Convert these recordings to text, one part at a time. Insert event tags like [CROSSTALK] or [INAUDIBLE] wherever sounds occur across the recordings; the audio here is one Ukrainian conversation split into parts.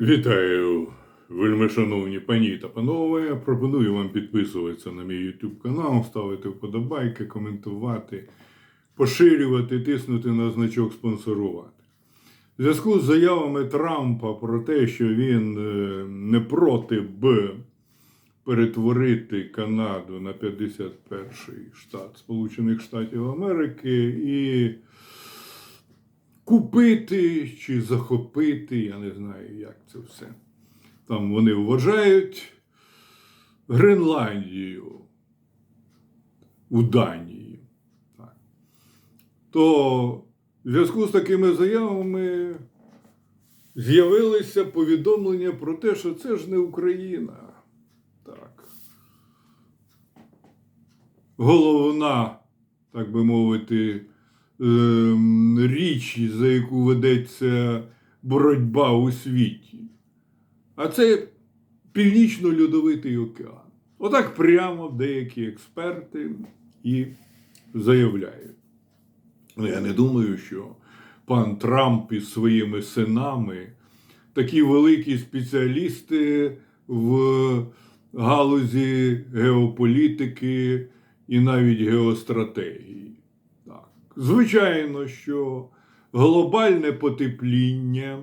Вітаю, вельми шановні пані та панове. Пропоную вам підписуватися на мій YouTube канал, ставити вподобайки, коментувати, поширювати, тиснути на значок спонсорувати. В зв'язку з заявами Трампа про те, що він е, не проти б перетворити Канаду на 51-й штат Сполучених Штатів Америки і купити чи захопити, я не знаю, як це все. Там вони вважають Гренландію у Данії. Так. То в зв'язку з такими заявами з'явилися повідомлення про те, що це ж не Україна. Так. Головна, так би мовити, річ, за яку ведеться боротьба у світі. А це Північно-Льодовитий океан. Отак прямо деякі експерти і заявляють. Ну, я не думаю, що пан Трамп із своїми синами такі великі спеціалісти в галузі геополітики і навіть геостратегії. Звичайно, що глобальне потепління,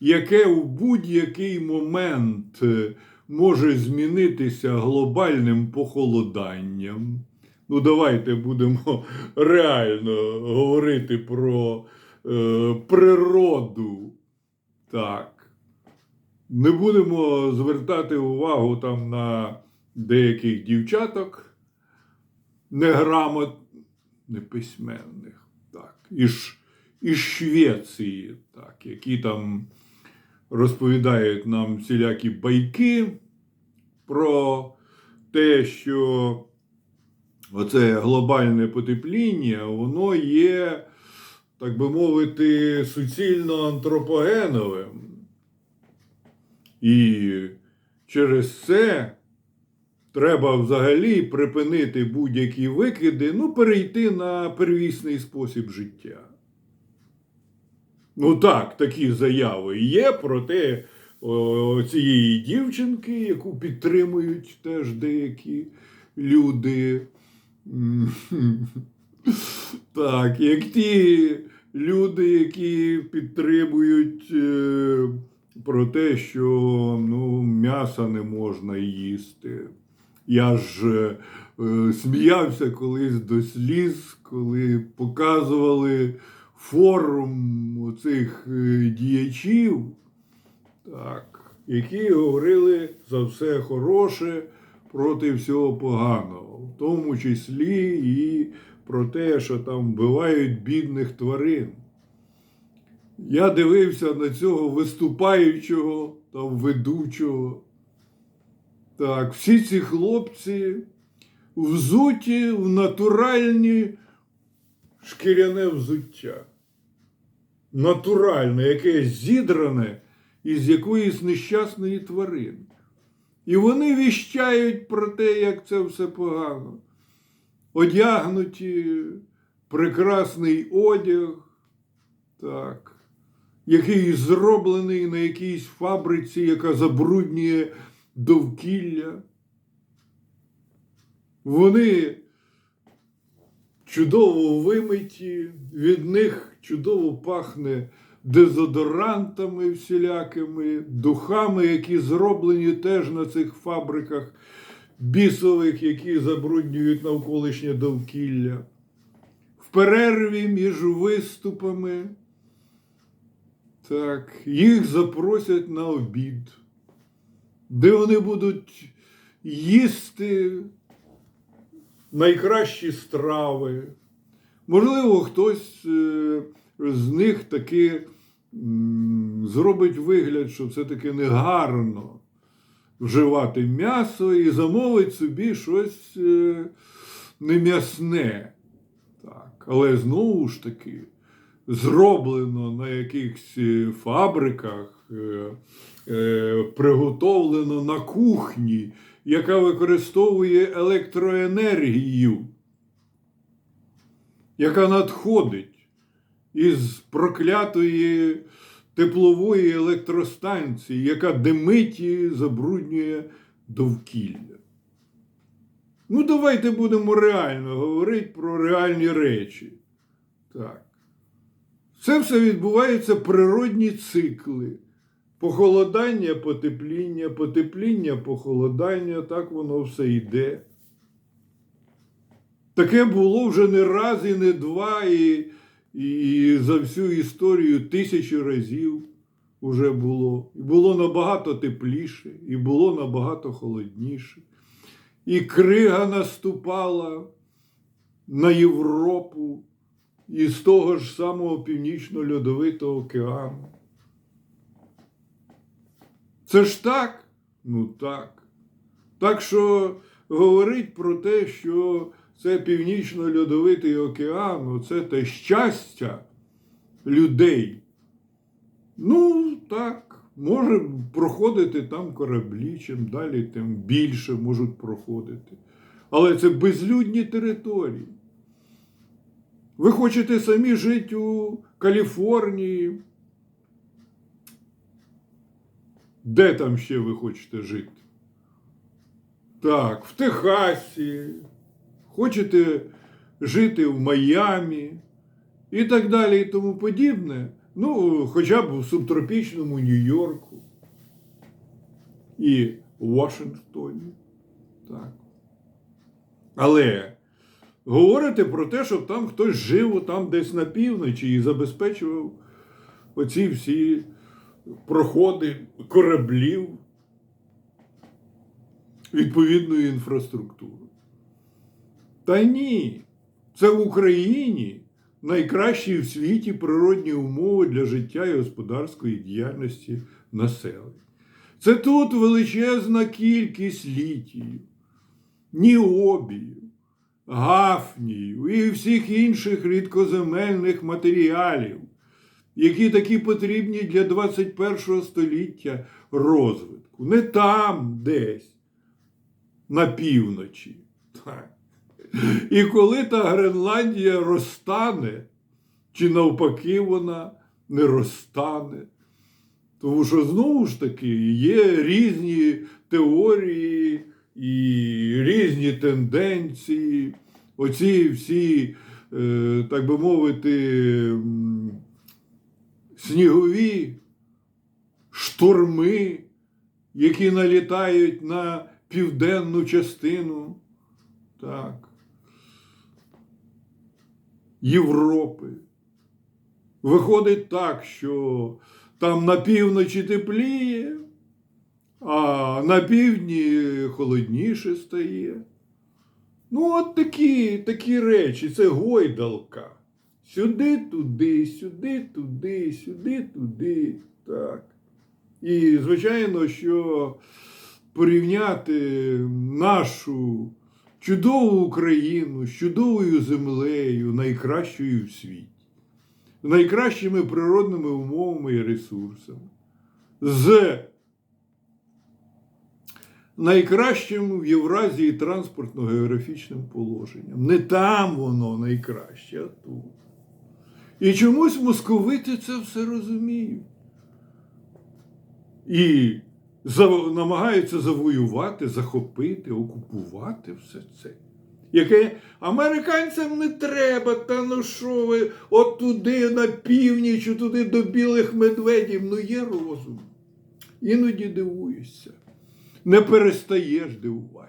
яке у будь-який момент е, може змінитися глобальним похолоданням. Ну, давайте будемо [LAUGHS] реально говорити про е, природу. Так. Не будемо звертати увагу там на деяких дівчаток неграмот, неписьменних, так, із, із Швеції, так, які там розповідають нам всілякі байки про те, що оце глобальне потепління, воно є, так би мовити, суцільно антропогеновим. І через це треба взагалі припинити будь-які викиди, ну, перейти на первісний спосіб життя. Ну так, такі заяви є проте о, цієї дівчинки, яку підтримують теж деякі люди. [LAUGHS] Так, як ті люди, які підтримують е, про те, що ну, м'яса не можна їсти. Я ж е, е, сміявся колись до сліз, коли показували форум оцих е, діячів, так, які говорили за все хороше проти всього поганого, в тому числі і про те, що там вбивають бідних тварин. Я дивився на цього виступаючого там ведучого. Так, всі ці хлопці взуті в натуральні шкіряне взуття. Натуральне, яке зідране із якоїсь нещасної тварини. І вони віщають про те, як це все погано. Одягнуті, прекрасний одяг, так, який зроблений на якійсь фабриці, яка забруднює довкілля. Вони чудово вимиті, від них чудово пахне дезодорантами всілякими, духами, які зроблені теж на цих фабриках бісових, які забруднюють навколишнє довкілля. В перерві між виступами. Так, їх запросять на обід, де вони будуть їсти найкращі страви. Можливо, хтось е, з них таки зробить вигляд, що все-таки негарно вживати м'ясо і замовить собі щось е, не м'ясне. Так. Але знову ж таки, зроблено на якихось е, фабриках, приготовлено на кухні, яка використовує електроенергію, яка надходить із проклятої теплової електростанції, яка димить і забруднює довкілля. Ну, давайте будемо реально говорити про реальні речі. Так. Це все відбуваються природні цикли. Похолодання, потепління, потепління, похолодання, так воно все йде. Таке було вже не раз і не два, і, і за всю історію тисячі разів вже було. І було набагато тепліше, і було набагато холодніше. І крига наступала на Європу із того ж самого північно-льодовитого океану. Це ж так? Ну так. Так що говорить про те, що це північно-льодовитий океан, це те щастя людей. Ну, так, може проходити там кораблі, чим далі, тим більше можуть проходити. Але це безлюдні території. Ви хочете самі жити у Каліфорнії. Де там ще ви хочете жити? Так, в Техасі. Хочете жити в Майамі і так далі, і тому подібне. Ну, хоча б в субтропічному Нью-Йорку і Вашингтоні. Так. Але говорити про те, щоб там хтось жив там десь на півночі і забезпечував оці всі проходи кораблів відповідної інфраструктури. Та ні, це в Україні найкращі в світі природні умови для життя і господарської діяльності населення. Це тут величезна кількість літію, ніобію, гафнію і всіх інших рідкоземельних матеріалів, які такі потрібні для 21 століття розвитку. Не там десь, на півночі. Так. І коли та Гренландія розтане, чи навпаки вона не розтане. Тому що знову ж таки є різні теорії і різні тенденції. Оці всі, е, так би мовити, снігові шторми, які налітають на південну частину. Так. Європи. Виходить так, що там на півночі тепліє, а на півдні холодніше стає. Ну, от такі, такі речі, це гойдалка. Сюди, туди, сюди, туди, сюди, туди. Так. І, звичайно, що порівняти нашу чудову Україну з чудовою землею, найкращою в світі, найкращими природними умовами і ресурсами, з найкращим в Євразії транспортно-географічним положенням. Не там воно найкраще, а тут. І чомусь московити це все розуміють. І зав- намагаються завоювати, захопити, окупувати все це. Яке американцям не треба, та ну що ви, от туди на північ, туди до білих медведів. Ну є розум. Іноді дивуєшся. Не перестаєш дивуватися.